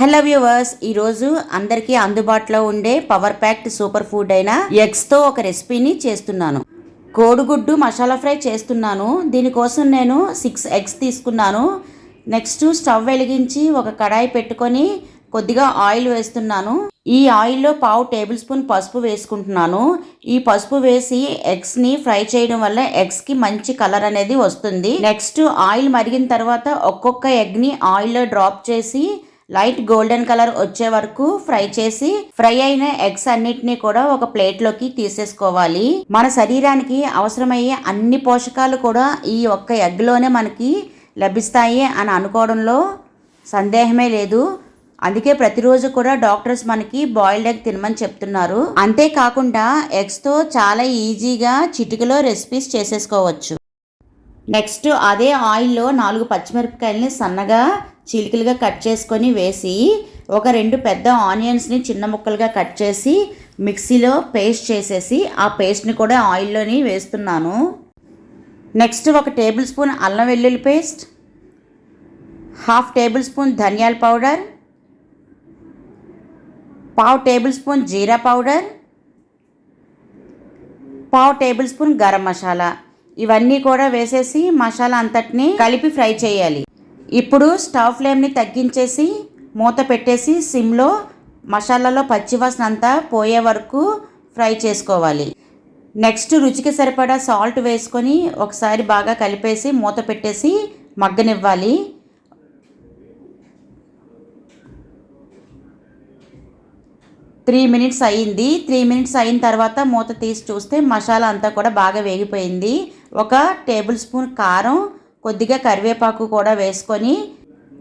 Hello viewers ఈరోజు అందరికీ అందుబాటులో ఉండే పవర్ ప్యాక్డ్ సూపర్ ఫుడ్ అయిన ఎగ్స్తో ఒక రెసిపీని చేస్తున్నాను. కోడిగుడ్డు మసాలా ఫ్రై చేస్తున్నాను. దీనికోసం నేను సిక్స్ ఎగ్స్ తీసుకున్నాను. నెక్స్ట్ స్టవ్ వెలిగించి ఒక కడాయి పెట్టుకొని కొద్దిగా ఆయిల్ వేస్తున్నాను. ఈ ఆయిల్లో పావు టేబుల్ స్పూన్ పసుపు వేసుకుంటున్నాను. ఈ పసుపు వేసి ఎగ్స్ని ఫ్రై చేయడం వల్ల ఎగ్స్కి మంచి కలర్ అనేది వస్తుంది. నెక్స్ట్ ఆయిల్ మరిగిన తర్వాత ఒక్కొక్క ఎగ్ని ఆయిల్లో డ్రాప్ చేసి లైట్ గోల్డెన్ కలర్ వచ్చే వరకు ఫ్రై చేసి ఫ్రై అయిన ఎగ్స్ అన్నిటినీ కూడా ఒక ప్లేట్లోకి తీసేసుకోవాలి. మన శరీరానికి అవసరమయ్యే అన్ని పోషకాలు కూడా ఈ ఒక్క ఎగ్లోనే మనకి లభిస్తాయి అని అనుకోవడంలో సందేహమే లేదు. అందుకే ప్రతిరోజు కూడా డాక్టర్స్ మనకి బాయిల్డ్ ఎగ్ తినమని చెప్తున్నారు. అంతేకాకుండా ఎగ్స్తో చాలా ఈజీగా చిటికలో రెసిపీస్ చేసేసుకోవచ్చు. నెక్స్ట్ అదే ఆయిల్లో నాలుగు పచ్చిమిరపకాయలని సన్నగా చిలికలుగా కట్ చేసుకొని వేసి ఒక రెండు పెద్ద ఆనియన్స్ని చిన్న ముక్కలుగా కట్ చేసి మిక్సీలో పేస్ట్ చేసేసి ఆ పేస్ట్ని కూడా ఆయిల్లోని వేస్తున్నాను. నెక్స్ట్ ఒక టేబుల్ స్పూన్ అల్లం వెల్లుల్లి పేస్ట్ హాఫ్ టేబుల్ స్పూన్ ధనియాల పౌడర్ పావు టేబుల్ స్పూన్ జీరా పౌడర్ పావు టేబుల్ స్పూన్ గరం మసాలా. ఇవన్నీ కూడా వేసేసి మసాలా అంతటిని కలిపి ఫ్రై చేయాలి. ఇప్పుడు స్టవ్ ఫ్లేమ్ని తగ్గించేసి మూత పెట్టేసి సిమ్లో మసాలాలో పచ్చివాసన అంతా పోయే వరకు ఫ్రై చేసుకోవాలి. నెక్స్ట్ రుచికి సరిపడా సాల్ట్ వేసుకొని ఒకసారి బాగా కలిపేసి మూత పెట్టేసి మగ్గనివ్వాలి. త్రీ మినిట్స్ అయ్యింది. త్రీ మినిట్స్ అయిన తర్వాత మూత తీసి చూస్తే మసాలా అంతా కూడా బాగా వేగిపోయింది. ఒక టేబుల్ స్పూన్ కారం కొద్దిగా కరివేపాకు కూడా వేసుకొని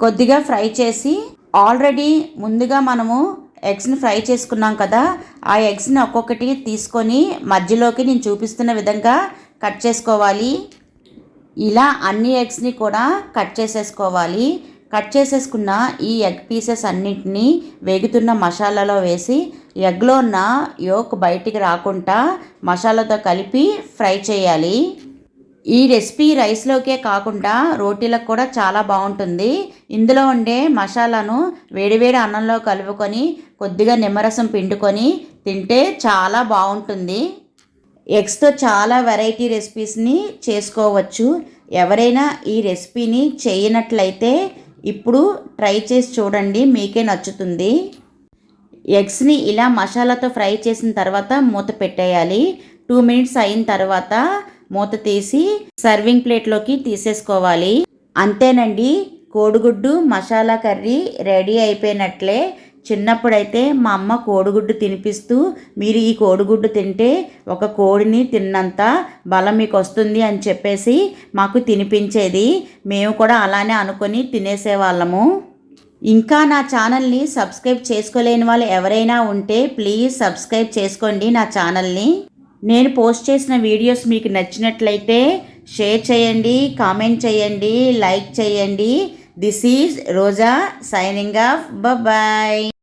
కొద్దిగా ఫ్రై చేసి ఆల్రెడీ ముందుగా మనము ఎగ్స్ని ఫ్రై చేసుకున్నాం కదా ఆ ఎగ్స్ని ఒక్కొక్కటి తీసుకొని మధ్యలోకి నేను చూపిస్తున్న విధంగా కట్ చేసుకోవాలి. ఇలా అన్ని ఎగ్స్ని కూడా కట్ చేసేసుకోవాలి. కట్ చేసేసుకున్న ఈ ఎగ్ పీసెస్ అన్నింటినీ వేగుతున్న మసాలాలో వేసి ఎగ్లో ఉన్న యోక్ బయటికి రాకుండా మసాలాతో కలిపి ఫ్రై చేయాలి. ఈ రెసిపీ రైస్లోకే కాకుండా రోటీలకు కూడా చాలా బాగుంటుంది. ఇందులో ఉండే మసాలాను వేడివేడి అన్నంలో కలుపుకొని కొద్దిగా నిమ్మరసం పిండుకొని తింటే చాలా బాగుంటుంది. ఎగ్స్తో చాలా వెరైటీ రెసిపీస్ని చేసుకోవచ్చు. ఎవరైనా ఈ రెసిపీని చేయనట్లయితే ఇప్పుడు ట్రై చేసి చూడండి మీకే నచ్చుతుంది. ఎగ్స్ని ఇలా మసాలాతో ఫ్రై చేసిన తర్వాత మూత పెట్టేయాలి. టూ మినిట్స్ అయిన తర్వాత మూత తీసి సర్వింగ్ ప్లేట్లోకి తీసేసుకోవాలి. అంతేనండి కోడిగుడ్డు మసాలా కర్రీ రెడీ అయిపోయినట్లే. చిన్నప్పుడైతే మా అమ్మ కోడిగుడ్డు తినిపిస్తూ మీరు ఈ కోడిగుడ్డు తింటే ఒక కోడిని తిన్నంత బలం మీకు వస్తుంది అని చెప్పేసి మాకు తినిపించేది. మేము కూడా అలానే అనుకొని తినేసేవాళ్ళము. ఇంకా నా ఛానల్ని సబ్స్క్రైబ్ చేసుకోలేని వాళ్ళు ఎవరైనా ఉంటే ప్లీజ్ సబ్స్క్రైబ్ చేసుకోండి నా ఛానల్ని. నేను పోస్ట్ చేసిన వీడియోస్ మీకు నచ్చినట్లయితే షేర్ చేయండి కామెంట్ చేయండి లైక్ చేయండి. This is Roja signing off. Bye